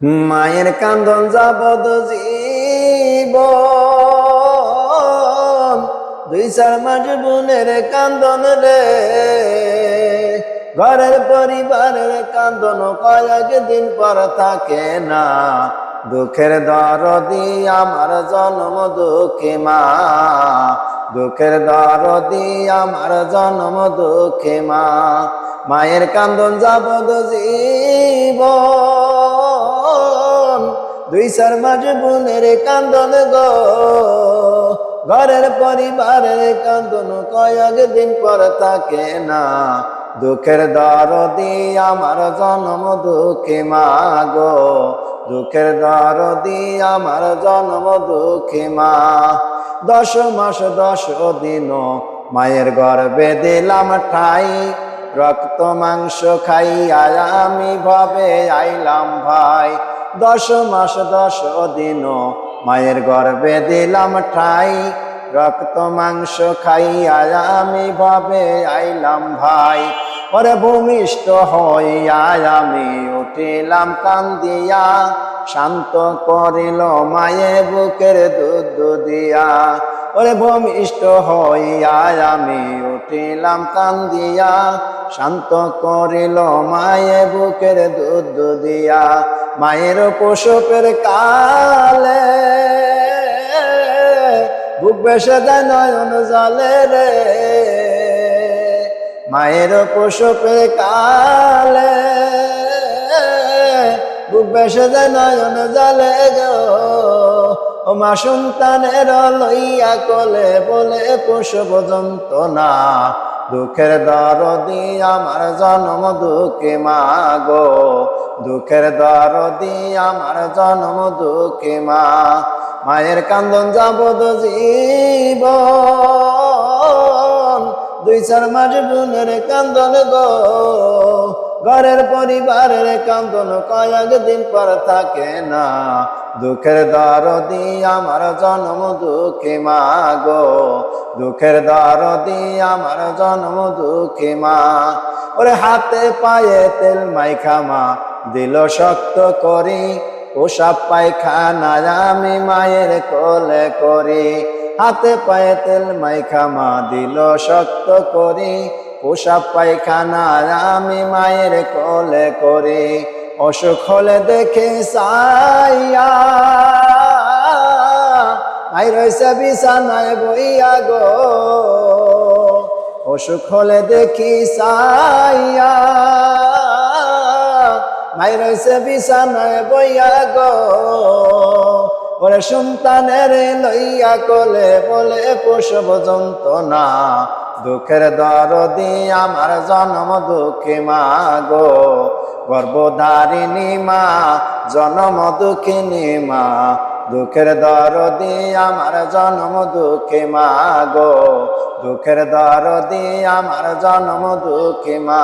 মায়ের কান্দন যাবদ জীব দুই চার মাস বোনের কান্দন রে, ঘরের পরিবারের কান্দন কয়েক দিন পর থাকে না। দুঃখের দরদি আমার জন্ম দুঃখে মা। দুঃখের দরদি আমার জন্ম দুঃখে মা। মায়ের কান্দন যাবদ জীবন। দুই চার মাস বোনের কান্দন গো। ঘরের পরিবারের কান্দন কয়েক দিন পর থাকে না। দুঃখের দরদি আমার জন্ম দুঃখে মা গো। দুঃখের দরদি আমার জন্ম দুঃখে মা। দশ মাস দশ দিন মায়ের গর্বে দিলাম ঠাই। রক্ত মাংস খাইয়া আমি ভাবে আইলাম ভাই। দশ মাস, দশ দিন মায়ের গর্বে দিলাম ঠাই। রক্ত, মাংস খাইয়া আমি ভাবে আইলাম ভাই। পরে ভূমিষ্ঠ হইয়া আমি উঠিলাম কান্দিয়া। শান্ত করিল মায়ের বুকের দুধ দিয়া। ওরে ভূমিষ্ঠ হইয়া আমি উঠিলাম কান্দিয়া, শান্ত করিল মায়ে বুকের দুধ দিয়া, মায়ের প্রসবের কালে। বুক বেসে যায় নয়ন জলে রে, মায়ের প্রসবের কালে। বুক বেসে যায় নয়ন জলে গো। মা সন্তানের লইয়া কলে বলে প্রসব যন্ত্রণা, দুঃখের দরদি আমার জন্ম দুঃখে মা গো দুঃখের দরদি আমার জন্ম দুঃখে মা, মায়ের কান্দন যাবদ জীবন, দুই চার মাস বোনের কান্দন গো, ঘরের পরিবারের কান্দন কয়েক দিন পর থাকে না দুঃখের দরদি আমার জন্ম দুঃখে মা গো দুঃখের দরদি আমার জন্ম দুঃখে মা। ওরে হাতে পায়ে তেল মাইখা মা দিল শক্ত করি, পোশাক পায়খানা আমি মায়ের কোলে করি। হাতে পায়ে তেল মাইখা মা দিল শক্ত করি, পোশাক পায়খানা আমি মায়ের কোলে করি। অসুখ হলে দেখে সাইয়া। রয়েছে বিছানায় বইয়া গো। অসুখ হলে দেখি সাইয়া। মাই রয়েছে বিছানায় বইয়া গো। ওরে সন্তানের লইয়া কলে বলে প্রসব যন্ত্রণা। দুঃখের দরদি আমার জন্ম দুঃখে মা গো। গর্ভধারিণী মা, জন্ম দুঃখিনী মা, দুঃখের দরদি আমার জন্ম দুঃখে মা গো। দুঃখের দরদি আমার জন্ম দুঃখে মা।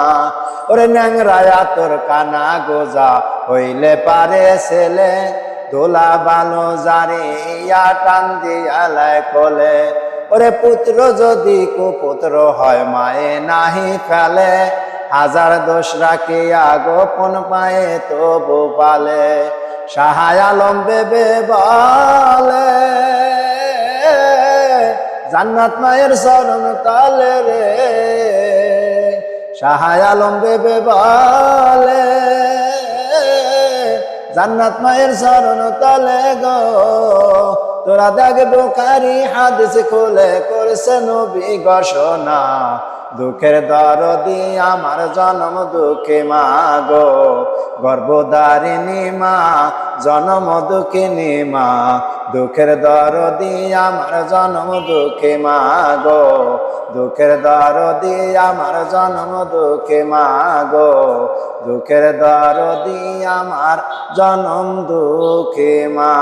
ওরে ন্যাংরায়া তোর কানা গোজা হইলে পারে ছেলে, দোলা বালো জারে ইয়া টান দিয়ালায় কোলে ওরে পুত্র যদি কুপুত্র হয়, মায়ে নাহি ফেলে। হাজার দোষ রাখিয়া গোপন পায়ে তবু পালে। সাহায় আলম বেবে বলে, জান্নাত মায়ের শরণ তালে রে। সাহায় আলম বেবে বলে, জান্নাত মায়ের শরণ তলে গো। তোরা দেখ বোকারি হাদিস খুলে করছে নবী ঘোষণা। দুঃখের দরদি আমার জন্ম দুঃখে মা গো। গর্ভধারিণী মা, জন্ম দুঃখিনী মা। দুঃখের দরদি আমার জন্ম দুঃখে মা গো। দুঃখের দরদি আমার জন্ম দুঃখে মা গো। দুঃখের দরদি আমার জন্ম দুঃখে মা।